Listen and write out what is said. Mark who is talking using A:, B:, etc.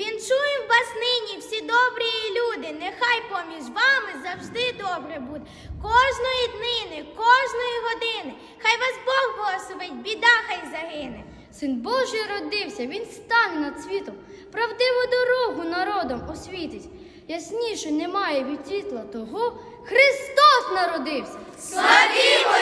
A: Віншую вас нині, всі добрі люди. Нехай поміж вами завжди добре буде. Кожної днини, кожної години. Хай вас Бог благословить, біда хай загине.
B: Син Божий родився, він стане над світом, правдиву дорогу народом освітить. Ясніше немає від світла того, Христос народився.
C: Славімо